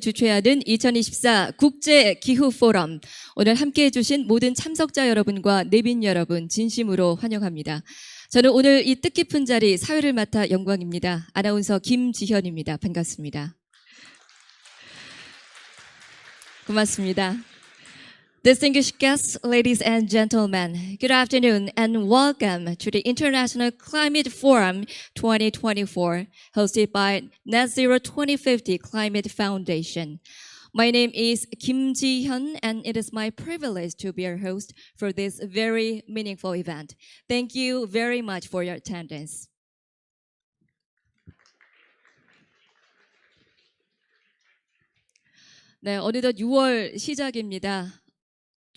주최하는 2024 국제 기후 포럼 오늘 함께 해주신 모든 참석자 여러분과 내빈 여러분 진심으로 환영합니다. 저는 오늘 이 뜻깊은 자리 사회를 맡아 영광입니다. 아나운서 김지현입니다. 반갑습니다. 고맙습니다. Distinguished guests, ladies and gentlemen, good afternoon and welcome to the International Climate Forum 2024 hosted by Net Zero 2050 Climate Foundation. My name is Kim Ji-hyun and it is my privilege to be your host for this very meaningful event. Thank you very much for your attendance. 네, 어느덧 6월 시작입니다.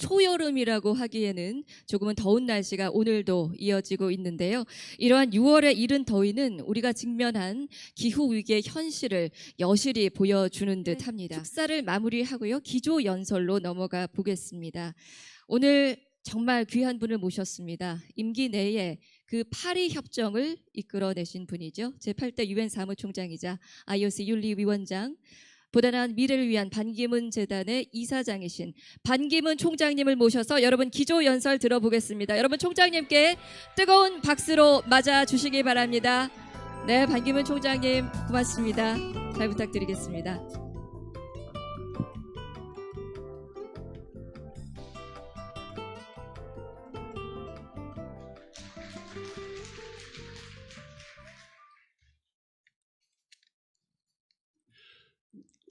초여름이라고 하기에는 조금은 더운 날씨가 오늘도 이어지고 있는데요. 이러한 6월의 이른 더위는 우리가 직면한 기후 위기의 현실을 여실히 보여주는 듯 합니다. 축사를 마무리하고요. 기조 연설로 넘어가 보겠습니다. 오늘 정말 귀한 분을 모셨습니다. 임기 내에 그 파리 협정을 이끌어내신 분이죠. 제8대 유엔 사무총장이자 IOC 윤리위원장, 나은 미래를 위한 반기문 재단의 이사장이신 반기문 총장님을 모셔서 여러분 기조 연설 들어보겠습니다. 여러분 총장님께 뜨거운 박수로 맞아 주시기 바랍니다. 네, 반기문 총장님 고맙습니다. 잘 부탁드리겠습니다.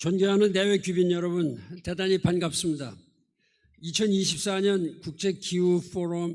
존경하는 대외 귀빈 여러분, 대단히 반갑습니다. 2024년 국제 기후 포럼